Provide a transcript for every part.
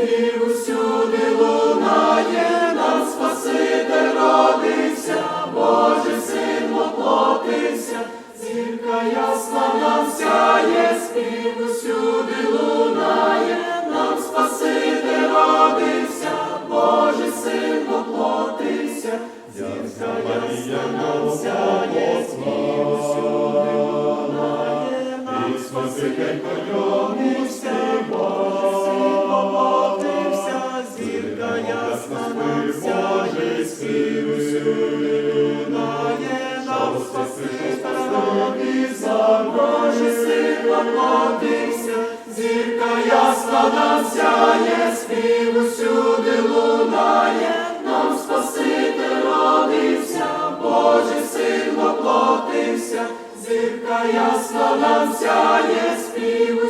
спів усюди лунає, нам Спаситель родився, Божий син воплотився, зірка ясна нам сяє, усюди лунає, нам Спаситель родився, Божий син воплотився, зірка ясна нам сяє, спів спів усюди нам Спаситель родився, Божий син воплотився, зірка ясна нам сяє, спів усюди лунає, нам Спаситель родився, Божий син воплотився, зірка ясна нам сяє, спів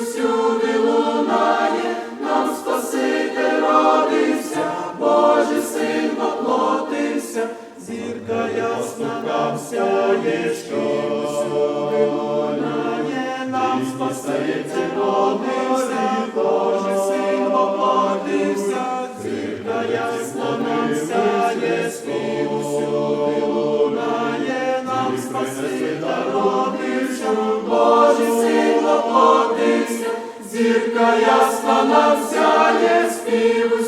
зірка ясна нам сяє, спів